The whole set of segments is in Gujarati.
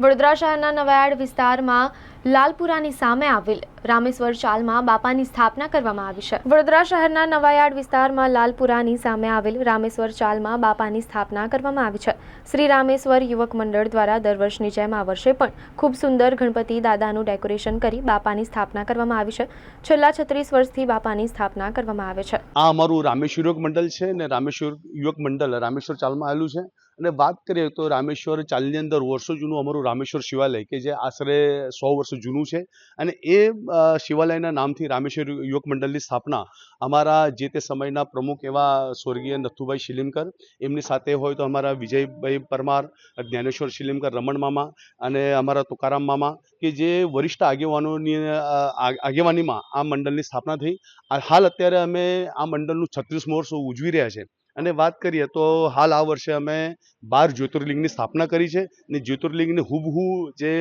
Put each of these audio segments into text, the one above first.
વડોદરા શહેરના નવાયાર્ડ વિસ્તારમાં લાલપુરાની સામે આવેલ રામેશ્વર ચાલમાં બાપાની સ્થાપના કરવામાં આવી છે. વડોદરા શહેરના નવાયાર્ડ વિસ્તારમાં લાલપુરાની સામે આવેલ રામેશ્વર ચાલમાં બાપાની સ્થાપના કરવામાં આવી છે. શ્રી રામેશ્વર યુવક મંડળ દ્વારા દર વર્ષની જેમ આ વર્ષે પણ ખૂબ સુંદર ગણપતિ દાદાનું ડેકોરેશન કરી બાપાની સ્થાપના કરવામાં આવી છે. છેલ્લા છત્રીસ વર્ષથી બાપાની સ્થાપના કરવામાં આવે છે. આ અમારું રામેશ્વર યુવક મંડળ છે ને રામેશ્વર યુવક મંડળ રામેશ્વર ચાલમાં આવેલું છે. અને વાત કરીએ તો રામેશ્વર ચાલની અંદર વર્ષો જૂનું અમારું રામેશ્વર શિવાલય કે જે આશરે સો વર્ષ જૂનું છે. અને એ શિવાલયના નામથી રામેશ્વર યુવક મંડળની સ્થાપના અમારા જે તે સમયના પ્રમુખ એવા સ્વર્ગીય નથુભાઈ શિલિમકર, એમની સાથે હોય તો અમારા વિજયભાઈ પરમાર, જ્ઞાનેશ્વર શિલિમકર, રમણ મામા અને અમારા તુકારામ મામા કે જે વરિષ્ઠ આગેવાનોની આગેવાનીમાં આ મંડળની સ્થાપના થઈ. હાલ અત્યારે અમે આ મંડળનું છત્રીસમું વર્ષ ઉજવી રહ્યા છે. અને વાત કરીએ તો હાલ આ વર્ષે અમે બાર જ્યોતિર્લિંગની સ્થાપના કરી છે અને જ્યોતિર્લિંગને હુબહુ જે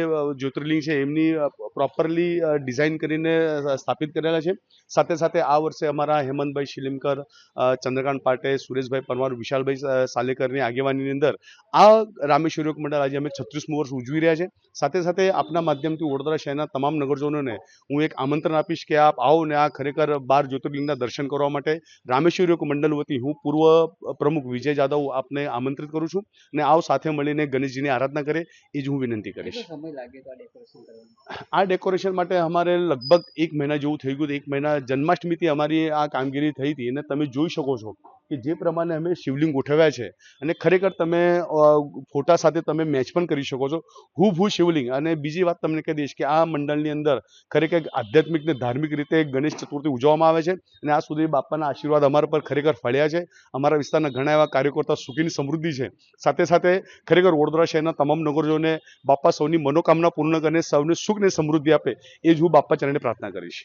જ્યોતિર્લિંગ છે એમની પ્રોપરલી ડિઝાઇન કરીને સ્થાપિત કરેલા છે. સાથે સાથે આ વર્ષે અમારા હેમંતભાઈ શિલિમકર ચંદ્રકાંત પાટે, સુરેશભાઈ પરમાર, વિશાલભાઈ સાલેકરની આગેવાનીની અંદર આ રામેશ્વર મંડળ આજે અમે છત્રીસમું વર્ષ ઉજવી રહ્યા છે. સાથે સાથે આપના માધ્યમથી વડોદરા શહેરના તમામ નગરજનોને હું એક આમંત્રણ આપીશ કે આપ આવો ને આ ખરેખર બાર જ્યોતિર્લિંગના દર્શન કરવા માટે રામેશ્વર યોગ મંડળ વતી હું પૂર્વ પ્રમુખ વિજય જાદવ આપને આમંત્રિત કરું છું ને આવો સાથે મળીને ગણેશજીની આરાધના કરે એ જ હું વિનંતી કરીશ. આ ડેકોરેશન માટે અમારે લગભગ એક મહિના જેવું થઈ ગયું એક મહિના જન્માષ્ટમીથી અમારી આ કામગીરી થઈ હતી અને તમે જોઈ શકો છો કે જે પ્રમાણે અમે શિવલિંગ ગોઠવ્યા છે. અને ખરેખર તમે ફોટા સાથે તમે મેચ પણ કરી શકો છો. હું શિવલિંગ. અને બીજી વાત તમને કહી દઈશ કે આ મંડળની અંદર ખરેખર આધ્યાત્મિક ને ધાર્મિક રીતે ગણેશ ચતુર્થી ઉજવવામાં આવે છે. અને આ સુધી બાપાના આશીર્વાદ અમારા પર ખરેખર ફળ્યા છે. અમારા વિસ્તારના ઘણા એવા કાર્યકર્તા સુખીની સમૃદ્ધિ છે. સાથે સાથે ખરેખર વડોદરા શહેરના તમામ નગરજોને બાપા સૌની મનોકામના પૂર્ણ કરીને સૌને સુખ ને સમૃદ્ધિ આપે, એ જ હું બાપા ચરણે પ્રાર્થના કરીશ.